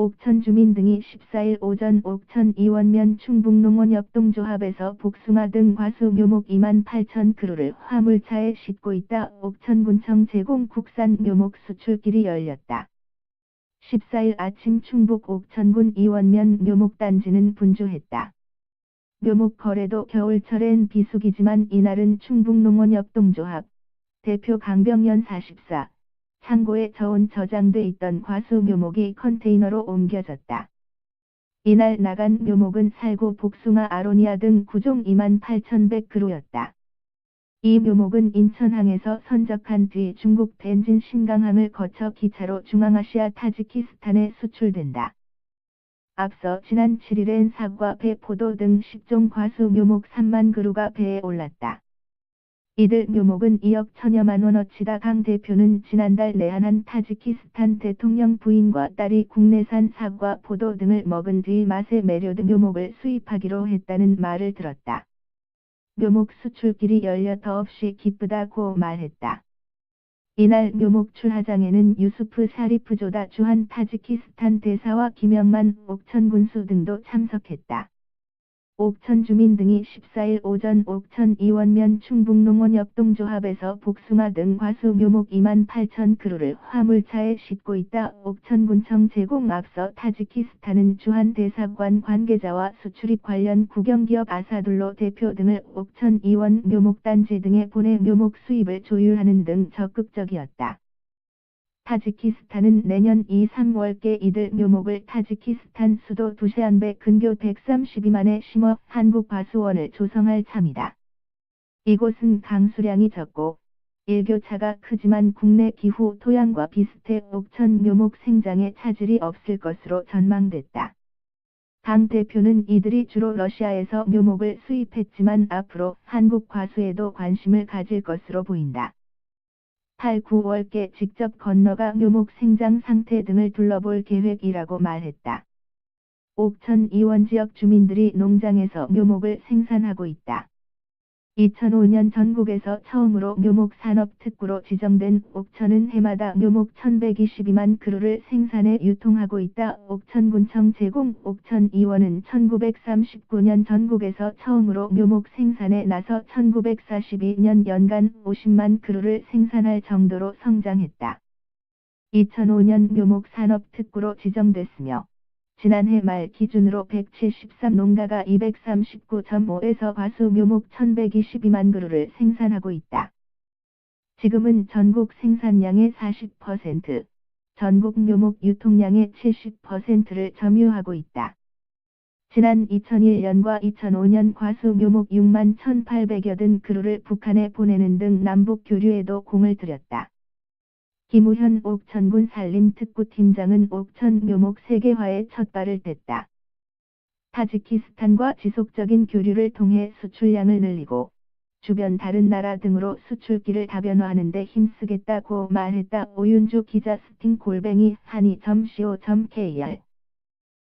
옥천 주민 등이 14일 오전 옥천 이원면 충북농원 협동조합에서 복숭아 등 과수 묘목 2만 8천 그루를 화물차에 싣고 있다. 옥천군청 제공 국산 묘목 수출길이 열렸다. 14일 아침 충북 옥천군 이원면 묘목단지는 분주했다. 묘목 거래도 겨울철엔 비수기지만 이날은 충북농원협동조합 대표 강병연 44 창고에 저온 저장돼 있던 과수 묘목이 컨테이너로 옮겨졌다. 이날 나간 묘목은 살구 복숭아 아로니아 등 9종 28,100그루였다. 이 묘목은 인천항에서 선적한 뒤 중국 벤진 신강항을 거쳐 기차로 중앙아시아 타지키스탄에 수출된다. 앞서 지난 7일엔 사과, 배, 포도 등 10종 과수 묘목 3만 그루가 배에 올랐다. 이들 묘목은 2억 천여만 원어치다 강 대표는 지난달 내한한 타지키스탄 대통령 부인과 딸이 국내산 사과, 포도 등을 먹은 뒤 맛에 매료된 묘목을 수입하기로 했다는 말을 들었다. 묘목 수출 길이 열려 더없이 기쁘다고 말했다. 이날 묘목 출하장에는 유수프 사리프 조다 주한 타지키스탄 대사와 김영만 옥천 군수 등도 참석했다. 옥천 주민 등이 14일 오전 옥천 이원면 충북농원 협동조합에서 복숭아 등 과수 묘목 2만 8천 그루를 화물차에 싣고 있다. 옥천군청 제공 앞서 타지키스탄은 주한 대사관 관계자와 수출입 관련 국영기업 아사둘로 대표 등을 옥천 이원 묘목단지 등에 보내 묘목 수입을 조율하는 등 적극적이었다. 타지키스탄은 내년 2, 3월께 이들 묘목을 타지키스탄 수도 두시안베 근교 132만에 심어 한국 과수원을 조성할 참이다. 이곳은 강수량이 적고 일교차가 크지만 국내 기후 토양과 비슷해 옥천 묘목 생장에 차질이 없을 것으로 전망됐다. 강 대표는 이들이 주로 러시아에서 묘목을 수입했지만 앞으로 한국 과수에도 관심을 가질 것으로 보인다. 8, 9월께 직접 건너가 묘목 생장 상태 등을 둘러볼 계획이라고 말했다. 옥천 이원 지역 주민들이 농장에서 묘목을 생산하고 있다. 2005년 전국에서 처음으로 묘목 산업 특구로 지정된 옥천은 해마다 묘목 1122만 그루를 생산해 유통하고 있다. 옥천군청 제공 옥천 이원은 1939년 전국에서 처음으로 묘목 생산에 나서 1942년 연간 50만 그루를 생산할 정도로 성장했다. 2005년 묘목 산업 특구로 지정됐으며 지난해 말 기준으로 173 농가가 239.5에서 과수 묘목 1122만 그루를 생산하고 있다. 지금은 전국 생산량의 40%, 전국 묘목 유통량의 70%를 점유하고 있다. 지난 2001년과 2005년 과수 묘목 6만 1800여 든 그루를 북한에 보내는 등 남북 교류에도 공을 들였다. 김우현 옥천군 산림특구팀장은 옥천 묘목 세계화에 첫 발을 뗐다. 타지키스탄과 지속적인 교류를 통해 수출량을 늘리고 주변 다른 나라 등으로 수출기를 다변화하는 데 힘쓰겠다고 말했다. 오윤주 기자 스팅 골뱅이 한이.co.kr